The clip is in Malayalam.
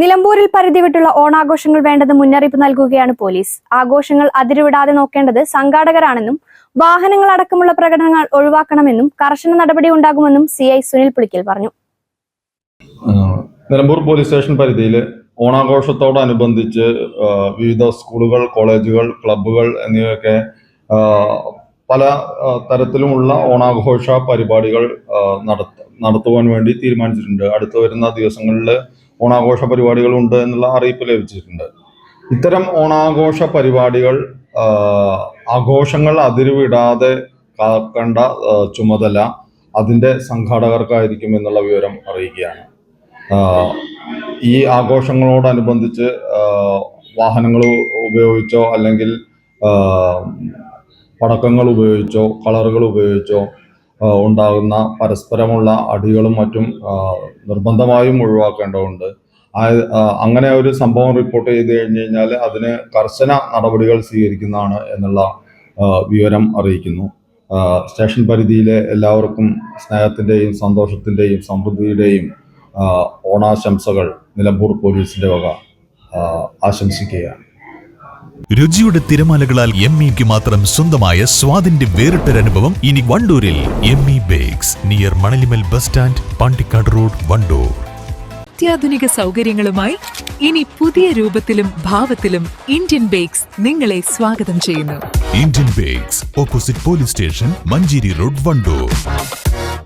നിലമ്പൂരിൽ പരിധി വിട്ടുള്ള ഓണാഘോഷങ്ങൾ വേണ്ടെന്ന് മുന്നറിയിപ്പ് നൽകുകയാണ് പോലീസ്. ആഘോഷങ്ങൾ അതിരുവിടാതെ നോക്കേണ്ടത് സംഘാടകരാണെന്നും വാഹനങ്ങൾ അടക്കമുള്ള പ്രകടനങ്ങൾ ഒഴിവാക്കണമെന്നും കർശന നടപടി ഉണ്ടാകുമെന്നും സി ഐ സുനിൽ പുളിക്കൽ പറഞ്ഞു. നിലമ്പൂർ പോലീസ് സ്റ്റേഷൻ പരിധിയിൽ ഓണാഘോഷത്തോടനുബന്ധിച്ച് വിവിധ സ്കൂളുകൾ കോളേജുകൾ ക്ലബ്ബുകൾ എന്നിവയൊക്കെ പല തരത്തിലുമുള്ള ഓണാഘോഷ പരിപാടികൾ നടത്തുവാൻ വേണ്ടി തീരുമാനിച്ചിട്ടുണ്ട്. അടുത്തു വരുന്ന ദിവസങ്ങളിൽ ഓണാഘോഷ പരിപാടികളുണ്ട് എന്നുള്ള അറിയിപ്പ് ലഭിച്ചിട്ടുണ്ട്. ഇത്തരം ഓണാഘോഷ പരിപാടികൾ ആഘോഷങ്ങൾ അതിരുവിടാതെ കാക്കേണ്ട ചുമതല അതിന്റെ സംഘാടകർക്കായിരിക്കും എന്നുള്ള വിവരം അറിയിക്കുകയാണ്. ഈ ആഘോഷങ്ങളോടനുബന്ധിച്ച് വാഹനങ്ങൾ ഉപയോഗിച്ചോ അല്ലെങ്കിൽ പടക്കങ്ങൾ ഉപയോഗിച്ചോ കളറുകൾ ഉപയോഗിച്ചോ ഉണ്ടാകുന്ന പരസ്പരമുള്ള അടികളും മറ്റും നിർബന്ധമായും ഒഴിവാക്കേണ്ടതുണ്ട്. അങ്ങനെ ഒരു സംഭവം റിപ്പോർട്ട് ചെയ്ത് കഴിഞ്ഞ് കഴിഞ്ഞാൽ അതിന് കർശന നടപടികൾ സ്വീകരിക്കുന്നതാണ് എന്നുള്ള വിവരം അറിയിക്കുന്നു. സ്റ്റേഷൻ പരിധിയിലെ എല്ലാവർക്കും സ്നേഹത്തിന്റെയും സന്തോഷത്തിന്റെയും സമൃദ്ധിയുടെയും ഓണാശംസകൾ നിലമ്പൂർ പോലീസിന്റെ വക. ആശംസിക്കുകയാണ്. രുചിയുടെ തിരമാലകളാൽ എം ഇക്ക് മാത്രം സ്വന്തമായ സ്വാദിന്റെ വേറിട്ടൊരനുഭവം ഇനി വണ്ടൂരിൽ M E bakes near Manalimal bus stand Pandikkad road Wandoor. അത്യാധുനിക സൗകര്യങ്ങളുമായി ഇനി പുതിയ രൂപത്തിലും ഭാവത്തിലും ഇന്ത്യൻ ബേക്സ് നിങ്ങളെ സ്വാഗതം ചെയ്യുന്നു. Indian bakes opposite police station Manjeri road Wandoor.